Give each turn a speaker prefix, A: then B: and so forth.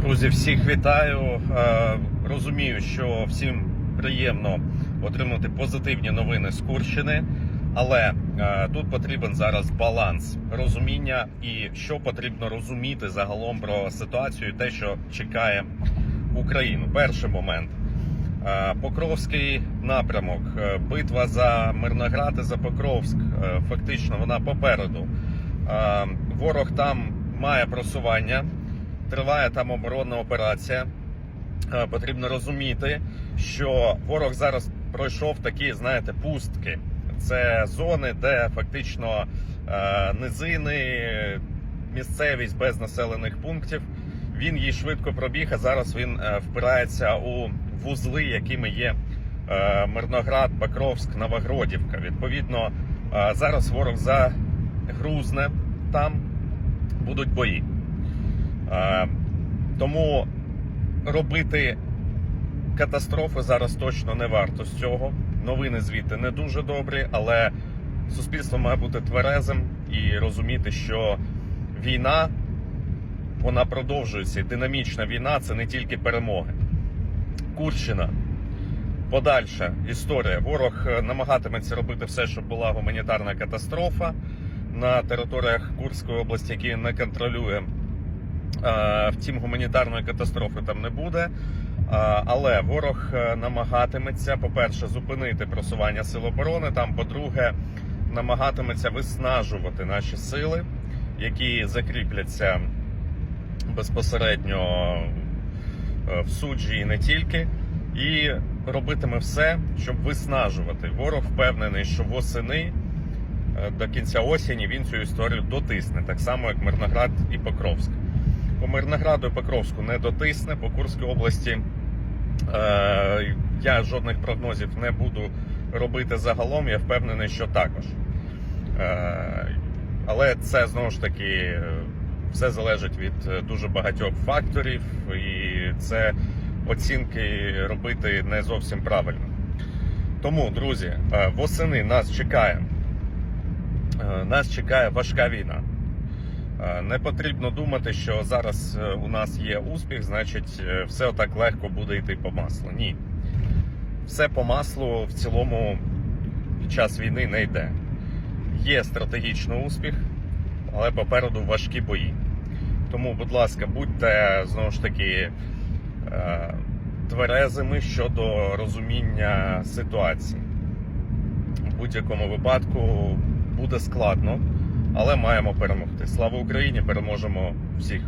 A: Друзі, всіх вітаю. Е, Розумію, що всім приємно отримати позитивні новини з Курщини, але е, тут потрібен зараз баланс розуміння і що потрібно розуміти загалом про ситуацію, те, що чекає Україну. Перший момент. Е, Покровський напрямок, битва за Мирноград і за Покровськ. Фактично вона попереду. Ворог там має просування, триває там оборонна операція. Е, Потрібно розуміти, що ворог зараз пройшов такі, знаєте, пустки. Це зони, де фактично е, низини, місцевість без населених пунктів. Він її швидко пробіг, а зараз він е, впирається у вузли, якими є Мирноград, Покровськ, Новогродівка. Відповідно, зараз ворог загрузне там, будуть бої. Е, Тому робити катастрофи зараз точно не варто з цього. Новини звідти не дуже добрі, але суспільство має бути тверезим і розуміти, що війна вона продовжується. Динамічна війна це не тільки перемоги. Курщина. Подальша історія. Ворог е, намагатиметься робити все, щоб була гуманітарна катастрофа на територіях Курської області, які не контролює. Е, Втім, гуманітарної катастрофи там не буде. Е, Але ворог е, намагатиметься, по-перше, зупинити просування сил оборони. Там, по-друге, намагатиметься виснажувати наші сили, які закріпляться безпосередньо в суджі і не тільки. І робитиме все, щоб виснажувати. Ворог впевнений, що восени до кінця осені він цю історію дотисне, так само як Мирноград і Покровськ. По Мирнограду і Покровську не дотисне, по Курській області е, я жодних прогнозів не буду робити загалом. Я впевнений, що також. Е, але це знову ж таки все залежить від е, дуже багатьох факторів, і це оцінки робити не зовсім правильно. Тому, друзі, е, восени нас чекає. е, Нас чекає важка війна. Е, Не потрібно думати, що зараз е, у нас є успіх, значить, е, все отак легко буде йти по маслу. Ні. Все по маслу в цілому під час війни не йде. Є стратегічний успіх, але попереду важкі бої. Тому, будь ласка, будьте знову ж таки тверезими щодо розуміння ситуації. В будь-якому випадку буде складно, але маємо перемогти. Слава Україні! Переможемо всіх!